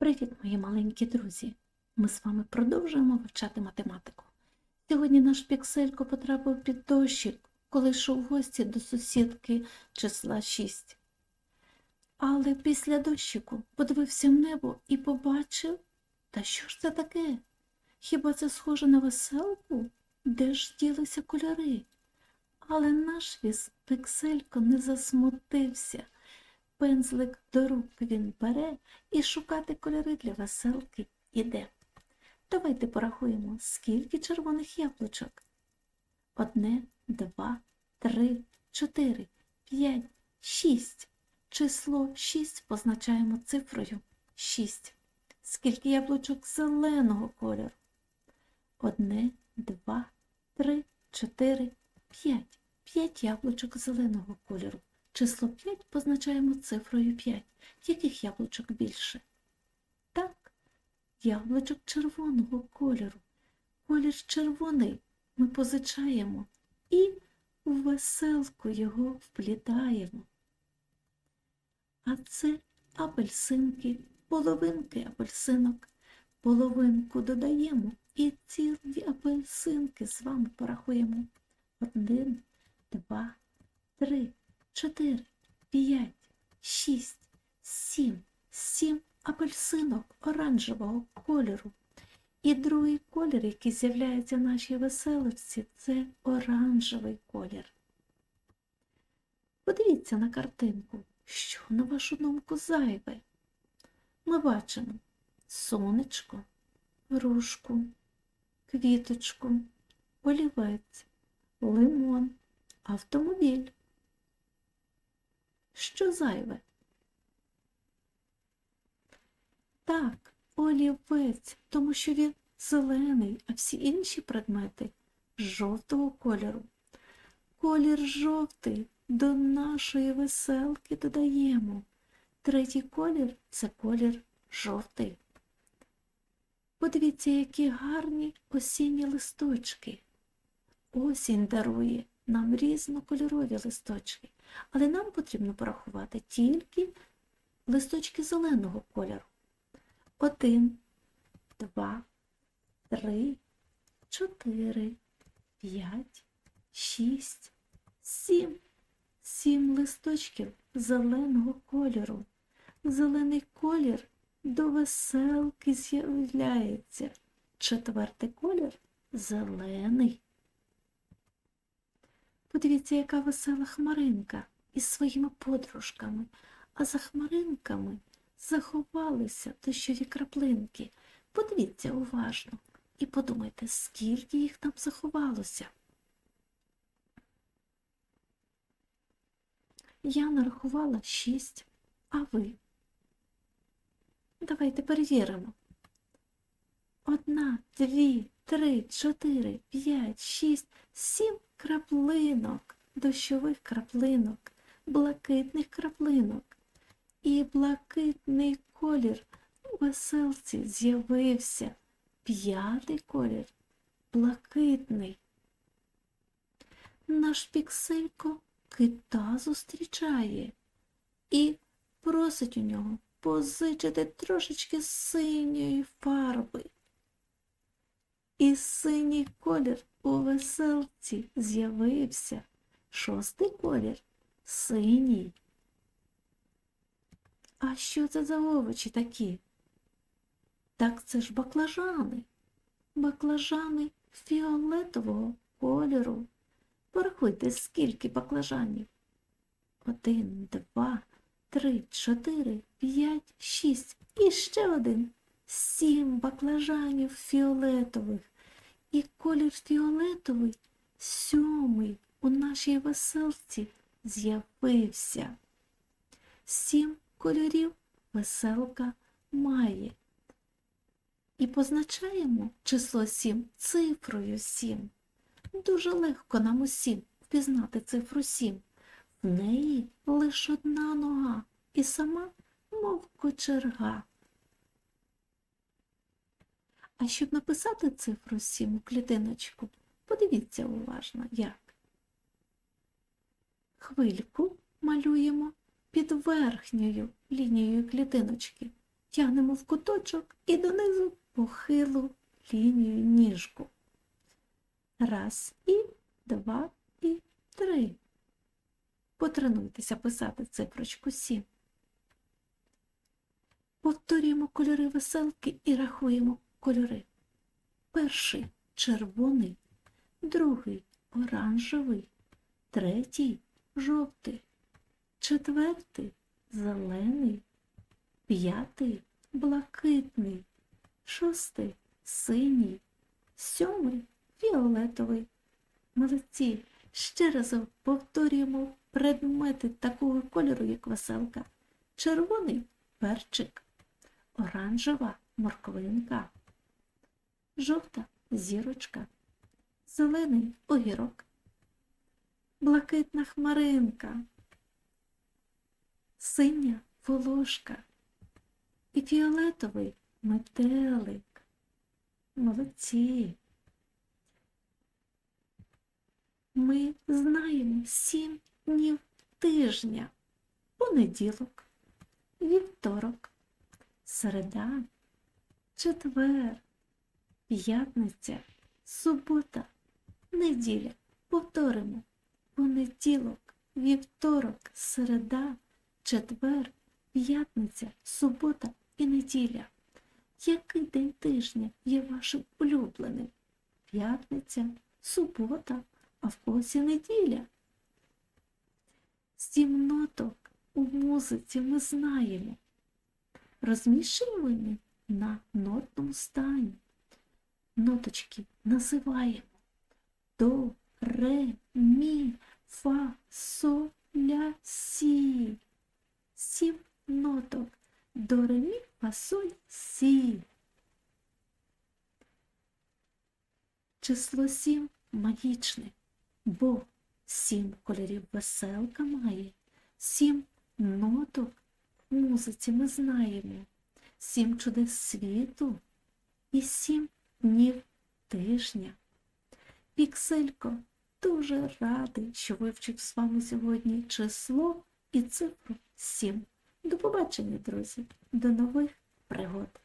Привіт, мої маленькі друзі! Ми з вами продовжуємо вивчати математику. Сьогодні наш пікселько потрапив під дощик, коли йшов в гості до сусідки числа 6. Але після дощику подивився в небо і побачив, та що ж це таке? Хіба це схоже на веселку? Де ж ділися кольори? Але наш віз пікселько не засмутився. Пензлик до рук він бере і шукати кольори для веселки іде. Давайте порахуємо, скільки червоних яблучок. Одне, два, три, чотири, п'ять, шість. Число шість позначаємо цифрою шість. Скільки яблучок зеленого кольору? Одне, два, три, чотири, п'ять. П'ять яблучок зеленого кольору. Число 5 позначаємо цифрою 5. Яких яблучок більше? Так, яблучок червоного кольору. Колір червоний ми позичаємо і у веселку його вплітаємо. А це апельсинки, половинки апельсинок. Половинку додаємо і цілі апельсинки з вами порахуємо. Один, два, три чотири, п'ять, шість, сім, сім апельсинок оранжевого кольору. І другий колір, який з'являється в нашій веселості, це оранжевий колір. Подивіться на картинку, що, на вашу думку, зайве. Ми бачимо сонечко, грушку, квіточку, олівець, лимон, автомобіль. Що зайве? Так, олівець, тому що він зелений, а всі інші предмети жовтого кольору. Колір жовтий до нашої веселки додаємо. Третій колір це колір жовтий. Подивіться, які гарні осінні листочки. Осінь дарує нам різнокольорові листочки, але нам потрібно порахувати тільки листочки зеленого кольору. Один, два, три, чотири, п'ять, шість, сім. Сім листочків зеленого кольору. Зелений колір до веселки з'являється. Четвертий колір зелений. Подивіться, яка весела хмаринка із своїми подружками, а за хмаринками заховалися дощові краплинки. Подивіться уважно і подумайте, скільки їх там заховалося. Я нарахувала шість, а ви? Давайте перевіримо. Одна, дві, три, чотири, п'ять, шість, сім краплинок, дощових краплинок, блакитних краплинок. І блакитний колір у веселці з'явився. П'ятий колір блакитний. Наш пікселько кита зустрічає і просить у нього позичити трошечки синьої фарби. І синій колір у веселці з'явився. Шостий колір синій. А що це за овочі такі? Так це ж баклажани. Баклажани фіолетового кольору. Порахуйте, скільки баклажанів. Один, два, три, чотири, п'ять, шість. І ще один. Сім баклажанів фіолетових. І колір фіолетовий сьомий у нашій веселці з'явився. Сім кольорів веселка має. І позначаємо число сім цифрою сім. Дуже легко нам усім впізнати цифру сім. В неї лише одна нога і сама, мов кочерга. А щоб написати цифру 7 у клітиночку, подивіться уважно, як. Хвильку малюємо під верхньою лінією клітиночки. тягнемо в куточок і донизу похилу лінію ніжку. Раз і два і три. Потренуйтеся писати цифрочку сім. Повторюємо кольори веселки і рахуємо кольори. Перший червоний, другий оранжевий, третій жовтий, четвертий зелений, п'ятий блакитний, шостий синій, сьомий фіолетовий. Молодці. Ще раз повторюємо предмети такого кольору, як веселка. Червоний перчик, оранжева морквинка, жовта зірочка, зелений огірок, блакитна хмаринка, синя волошка і фіолетовий метелик. Молодці. Ми знаємо сім днів тижня. Понеділок, вівторок, середа, четвер, п'ятниця, субота, неділя. Повторимо. Понеділок, вівторок, середа, четвер, п'ятниця, субота і неділя. Який день тижня є вашим улюбленим? П'ятниця, субота, а в когось неділя. Сім ноток у музиці ми знаємо. Розміщені на нотному стані. Ноточки називаємо до, ре, мі, фа, со, ля, сі. Сім ноток. До, ре, мі, фа, соль, сі. Число сім магічне, бо сім кольорів веселка має, сім ноток в музиці ми знаємо, сім чудес світу і сім днів тижня. Пікселько дуже радий, що вивчив з вами сьогодні число і цифру 7. До побачення, друзі, до нових пригод!